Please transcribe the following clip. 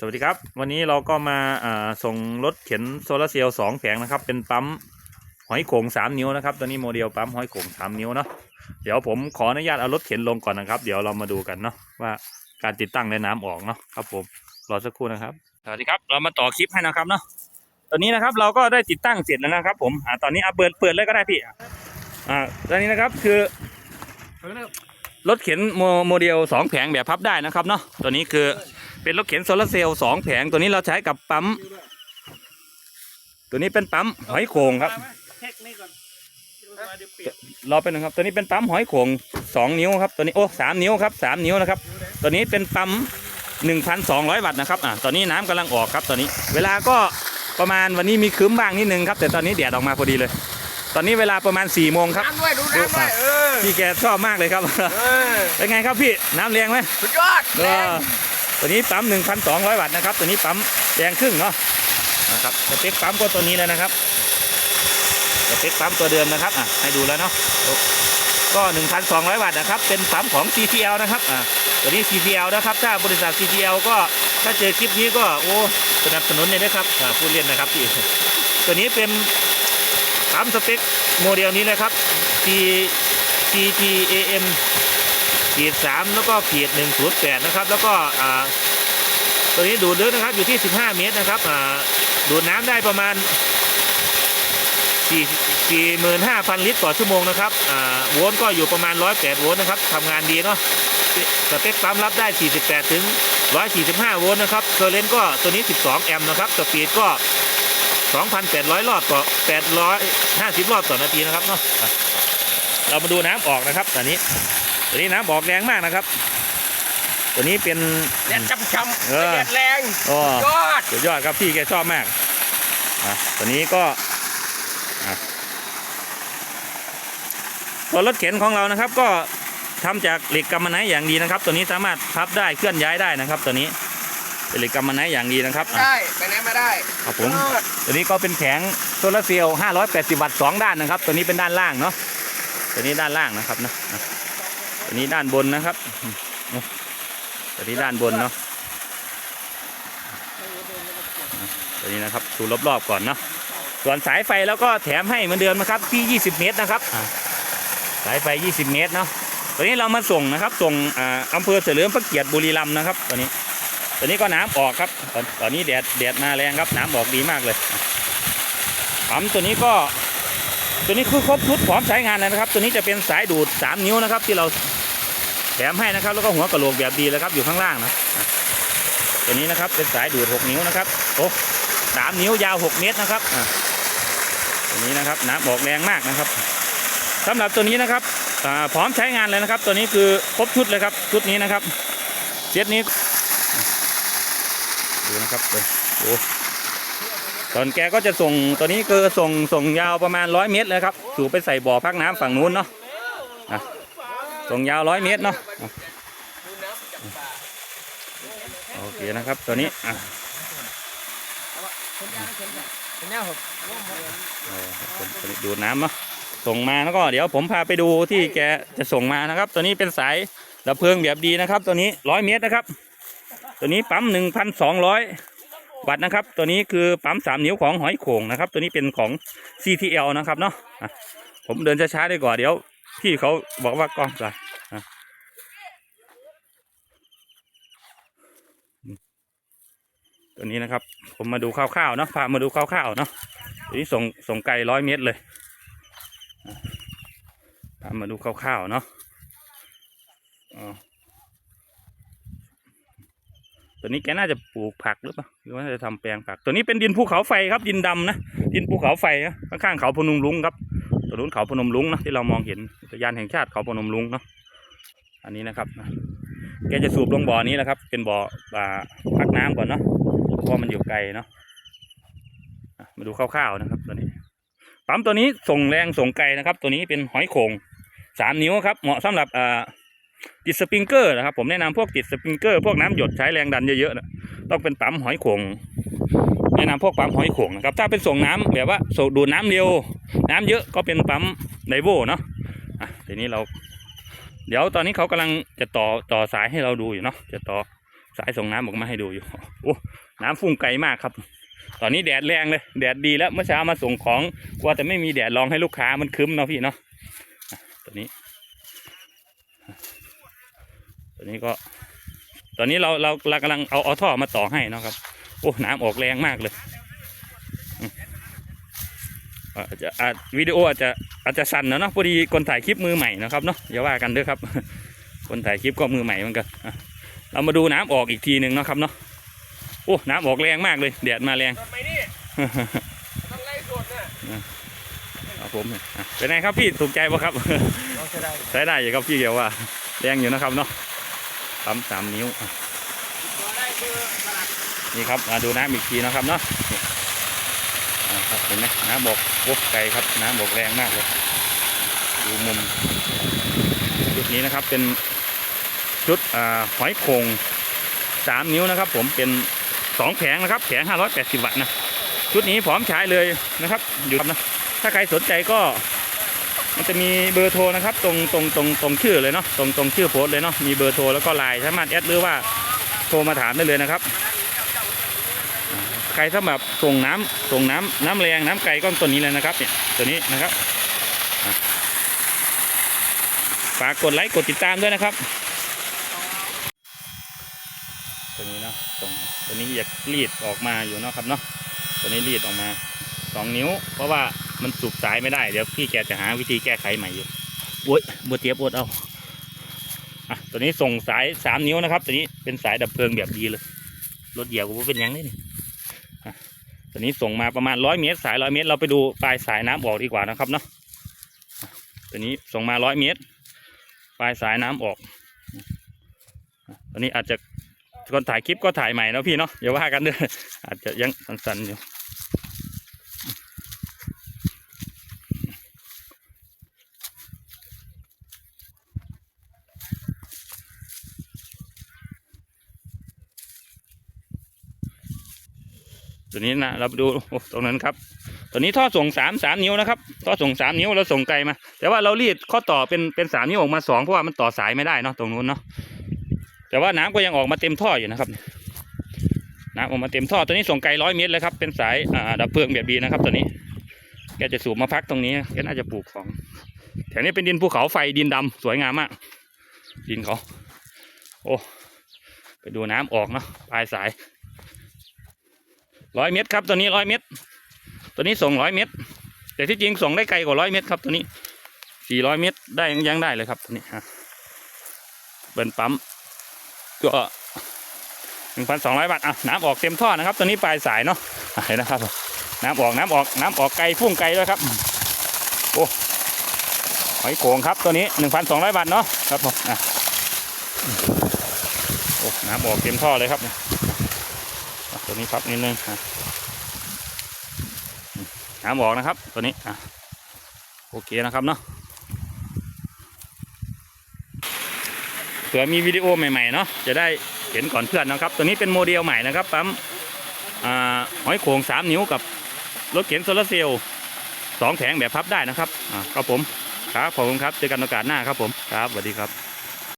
สวัสดีครับ วันนี้เราก็มาอ่าส่งรถเข็นโซลาร์เซลล์สองแผงนะครับ เป็นปั๊มหอยโข่งสามนิ้วนะครับตัวนี้โมเดลปั๊มหอยโข่งสามนิ้วเนาะเดี๋ยวผมขออนุญาตเอารถเข็นลงก่อนนะครับ เดี๋ยวเรามาดูกันเนาะว่าการติดตั้งและน้ำออกเนาะครับผมรอสักครู่นะครับสวัสดีครับเรามาต่อคลิปให้นะครับเนาะตอนนี้นะครับเราก็ได้ติดตั้งเสร็จแล้วนะครับ ผมอ่าตอนนี้เอาเปิดเปิดเลยก็ได้พี่อ่าตอนนี้นะครับคือรถเข็นโมโมเดลสองแผงแบบพับได้นะครับเนาะตัวนี้คือ เป็นรถเข็นโซลาร์เซลล์สองแผงตัวนี้เราใช้กับปั๊ม ตัวนี้เป็นปั๊มหอยโข่งครับเทคนิคก่อนเดี๋ยวเปลี่ยนรอเป็นงครับ ตัวนี้เป็นปั๊มหอยโข่งสองนิ้วครับตัวนี้โอ้สามนิ้วครับสามนิ้วนะครับ ตัวนี้เป็นปั๊มหนึ่งพันสองร้อยวัตต์นะครับอ่าตอนนี้น้ำกำลังออกครับตอนนี้ เวลาก็ประมาณวันนี้มีครึ้มบ้างนิดนึงครับ แต่ตอนนี้แดดออกมาพอดีเลย ตอนนี้เวลาประมาณ4ี่โมงครับน้ำด้วยดูน้ำด้วยเออพี่แกชอบมากเลยครับเออเป็นไงครับพี่น้ำแรงไหมสุดยอดเออ ตัวนี้ปั๊ม 1,200 วัตต์นะครับ ตัวนี้ปั๊มแรงครึ่งเนาะนะครับสเปคปั๊มก็ตัวนี้เลยนะครับสเปคปั๊มตัวเดิมนะครับอะให้ดูแล้วเนาะก็ 1,200 วัตต์นะครับ เป็นปั๊มของ CTL นะครับอะตัวนี้ CTL นะครับ ถ้าบริษัท CTL ก็ถ้าเจอคลิปนี้ก็โอ้สนับสนุนเลยนะครับอ่าพูดเล่นนะครับพี่ตัวนี้เป็นปั๊มสเปคโมเดลนี้เลยครับ T CTAM ขีดสามแล้วก็ขีดหนึ่งศูนย์แปดนะครับ แล้วก็ตัวนี้ดูดลึกนะครับอยู่ที่สิบห้าเมตรนะครับดูดน้ำได้ประมาณสี่สี่หมื่นห้าพันลิตรต่อชั่วโมงนะครับโวลต์ก็อยู่ประมาณร้อยแปดโวลต์นะครับทำงานดีเนาะสเปคปั๊มรับได้สี่สิบแปดถึงร้อยสี่สิบห้าโวลต์นะครับเคอร์เรนต์ก็ตัวนี้สิบสองแอมป์นะครับสปีดก็สองพันแปดร้อยรอบต่อแปดร้อยห้าสิบรอบต่อนาทีนะครับเนาะอะเรามาดูน้ำออกนะครับตอนนี้ ตัวนี้น้ำออกแรงมากนะครับ ตัวนี้เป็นแดดช้ำๆเออแดดแรงโอ้ยอดสุดยอดครับพี่แกชอบมากอะตัวนี้ก็อะตัวรถเข็นของเรานะครับก็ทำจากเหล็กกำมะไนท์อย่างดีนะครับ ตัวนี้สามารถพับได้เคลื่อนย้ายได้นะครับ ตัวนี้เป็นเหล็กกำมะไนท์อย่างดีนะครับอะได้ไปไหนมาได้ครับผมยอดตัวนี้ก็เป็นแผงโซลาร์เซลล์580 วัตต์สองด้านนะครับ ตัวนี้เป็นด้านล่างเนาะตัวนี้ด้านล่างนะครับนะอะ ตัวนี้ด้านบนนะครับอืมตัวนี้ด้านบนเนาะอะตัวนี้นะครับดูรอบๆก่อนเนาะส่วนสายไฟแล้วก็แถมให้เหมือนเดิมนะครับที่ 20 เมตรนะครับอะสายไฟ 20 เมตรเนาะตัวนี้เรามาส่งนะครับ ส่งอ่าอำเภอเสริมพระเกียรติบุรีรัมย์นะครับตัวนี้ตัวนี้ก็น้ำออกครับตอนตอนนี้แดดแดดมาแรงครับน้ำออกดีมากเลยปั๊มตัวนี้ก็ตัวนี้คือครบชุดพร้อมใช้งานแล้วนะครับ ตัวนี้จะเป็นสายดูด 3 นิ้วนะครับที่เรา แถมให้นะครับ แล้วก็หัวกระโหลกแบบดีเลยครับอยู่ข้างล่างนะตัวนี้นะครับเป็นสายดูด 6 นิ้วนะครับโอ้สามนิ้วยาว 6 เมตรนะครับตัวนี้นะครับน้ำออกแรงมากนะครับสำหรับตัวนี้นะครับอ่าพร้อมใช้งานเลยนะครับ ตัวนี้คือครบชุดเลยครับชุดนี้นะครับเซตนี้ดูนะครับเออโอ้ตอนแกก็จะส่งตัวนี้คือส่งส่งยาวประมาณร้อยเมตรเลยครับสูบไปใส่บ่อพักน้ำฝั่งนู้นเนาะ ส่งยาวร้อยเมตรเนาะอะดูน้ำจากป่าโอเคนะครับตัวนี้อะเห็นไหมครับเออตัวตัวนี้ดูดน้ำเนาะส่งมาแล้วก็เดี๋ยวผมพาไปดูที่แกจะส่งมานะครับ ตัวนี้เป็นสายดับเพลิงแบบดีนะครับ ตัวนี้ร้อยเมตรนะครับ ตัวนี้ปั๊มหนึ่งพันสองร้อยวัตต์นะครับ ตัวนี้คือปั๊มสามนิ้วของหอยโข่งนะครับ ตัวนี้เป็นของ CTL นะครับเนาะอะผมเดินช้าๆได้ก่อนเดี๋ยว พี่เขาบอกว่ากล้องสายอะตัวนี้นะครับ ผมมาดูคร่าวๆเนาะพามาดูคร่าวๆเนาะตัวนี้ส่งส่งไกลร้อยเมตรเลยพามาดูคร่าวๆเนาะอ๋อตัวนี้แกน่าจะปลูกผักหรือเปล่าหรือว่าจะทำแปลงผัก ตัวนี้เป็นดินภูเขาไฟครับดินดำนะดินภูเขาไฟนะข้างๆเขาพนมลุงครับ ตัวนู้นเขาพนมลุงนะที่เรามองเห็นอุทยานแห่งชาติเขาพนมลุงเนาะอันนี้นะครับแกจะสูบลงบ่อนี้แหละครับ เป็นบ่ออ่าพักน้ำก่อนเนาะเพราะมันอยู่ไกลเนาะมาดูคร่าวๆนะครับตัวนี้ปั๊มตัวนี้ส่งแรงส่งไกลนะครับ ตัวนี้เป็นหอยโข่งสามนิ้วครับเหมาะสำหรับอ่าติดสปริงเกอร์นะครับ ผมแนะนำพวกติดสปริงเกอร์ พวกน้ำหยดใช้แรงดันเยอะๆนะต้องเป็นปั๊มหอยโข่ง แนะนำพวกปั๊มหอยโข่งนะครับถ้าเป็นส่งน้ำแบบว่าส่งดูดน้ำเร็ว น้ำเยอะก็เป็นปั๊มไดโวเนาะอะทีนี้เรา เดี๋ยวตอนนี้เขากำลังจะต่อต่อสายให้เราดูอยู่เนาะจะต่อสายส่งน้ำออกมาให้ดูอยู่โอ้น้ำฟุ้งไกลมากครับ ตอนนี้แดดแรงเลย แดดดีแล้วเมื่อเช้ามาส่งของกลัวแต่ไม่มีแดดรองให้ลูกค้ามันคึ้มเนาะพี่เนาะตัวนี้ ตัวนี้ก็ ตอนนี้เราเราเรากำลังเอาเอาท่อมาต่อให้เนาะครับ โอ้น้ำออกแรงมากเลยอาจจะวิดีโออาจจะอาจจะสั่นนะเนาะพอดีคนถ่ายคลิปมือใหม่นะครับเนาะอย่าว่ากันเด้วยครับ คนถ่ายคลิปก็มือใหม่เหมือนกันเรามาดูน้ำออกอีกทีหนึ่งเนาะครับเนาะโอ้น้ำออกแรงมากเลยแดดมาแรงโดนไหมนี่ต้องไล่สดน่ะครับผมเป็นไงครับพี่ถูกใจปะครับน้ได้ใช้ได้อยู่ครับพี่เกี่ยวว่าแรงอยู่นะครับเนาะปั๊มสามนิ้ว นี่ครับมาดูน้ำอีกทีนะครับเนาะครับเห็นไหมน้ำบอกโอ้ไกลครับ น้ำบอกแรงมากเลยดูมุมจุดนี้นะครับเป็นชุดหอยโขงสามนิ้วนะครับ ผมเป็นสองแผงนะครับแผงห้าร้อยแปดสิบวัตต์นะชุดนี้พร้อมใช้เลยนะครับ อยู่นะถ้าใครสนใจก็ มันจะมีเบอร์โทรนะครับ ตรงตรงตรงตรงชื่อเลยเนาะตรงตรงชื่อโพสเลยเนาะมีเบอร์โทรแล้วก็ไลน์สามารถแอดหรือว่าโทรมาถามได้เลยนะครับ ใครถ้าแบบส่งน้ำส่งน้ำน้ำแรงน้ำไก่ก็ตัวนี้เลยนะครับเนี่ยตัวนี้นะครับฝากกดไลค์กดติดตามด้วยนะครับ ตัวนี้เนาะตรงตัวนี้อยากรีดออกมาอยู่เนาะครับเนาะตัวนี้รีดออกมาสองนิ้ว เพราะว่ามันสูบสายไม่ได้เดี๋ยวพี่แกจะหาวิธีแก้ไขใหม่อยู่โอ้ยบัวเตียบอดเอาอะตัวนี้ส่งสายสามนิ้วนะครับ ตัวนี้เป็นสายดับเพลิงแบบดีเลยรถเหยียบกูเป็นยังนี่นี่อะ ตัวนี้ส่งมาประมาณร้อยเมตรสายร้อยเมตร เราไปดูปลายสายน้ำออกดีกว่านะครับเนาะตัวนี้ส่งมาร้อยเมตร ปลายสายน้ำออกตัวนี้อาจจะคนถ่ายคลิปก็ถ่ายใหม่นะพี่เนาะอย่าว่ากันเด้ออาจจะยังสั่นๆอยู่ ตัวนี้นะเราดูตรงนั้นครับ ตัวนี้ท่อส่งสามสามนิ้วนะครับท่อส่งสามนิ้วเราส่งไกลมา แต่ว่าเรารีดข้อต่อเป็นเป็นสามนิ้วออกมาสองเพราะว่ามันต่อสายไม่ได้เนาะตรงนู้นเนาะแต่ว่าน้ำก็ยังออกมาเต็มท่ออยู่นะครับน้ำออกมาเต็มท่อตัวนี้ส่งไกลร้อยเมตรเลยครับเป็นสายอ่าดับเพลิงแบบดีนะครับ ตัวนี้แกจะสูบมาพักตรงนี้แกน่าจะปลูกของแถวนี้เป็นดินภูเขาไฟดินดำสวยงามมากดินเขาโอ้ไปดูน้ำออกเนาะปลายสาย ร้อยเมตรครับตัวนี้ร้อยเมตร ตัวนี้ส่งร้อยเมตร แต่ที่จริงส่งได้ไกลกว่าร้อยเมตรครับตัวนี้สี่ร้อยเมตรได้ยังได้เลยครับตัวนี้ฮะเบิร์นปั๊มก็หนึ่งพันสองร้อยบาทอะน้ำออกเต็มท่อนะครับ ตัวนี้ปลายสายเนาะเห็นนะครับน้ำออกน้ำออกน้ำออกไกลพุ่งไกลด้วยครับโอ้หอยโขงครับตัวนี้หนึ่งพันสองร้อยบาทเนาะครับผมอะโอ้น้ำออกเต็มท่อเลยครับอะ ตัวนี้ครับนิดนึงอะน้ำออกนะครับ ตัวนี้อะโอเคนะครับเนาะเผื่อมีวิดีโอใหม่ๆเนาะจะได้เห็นก่อนเพื่อนนะครับ ตัวนี้เป็นโมเดลใหม่นะครับปั๊มหอยโขงสามนิ้วกับรถเข็นโซลาร์เซลล์สองแผงแบบพับได้นะครับอ่าครับผมครับขอบคุณครับเจอกันโอกาสหน้าครับผมครับสวัสดีครับ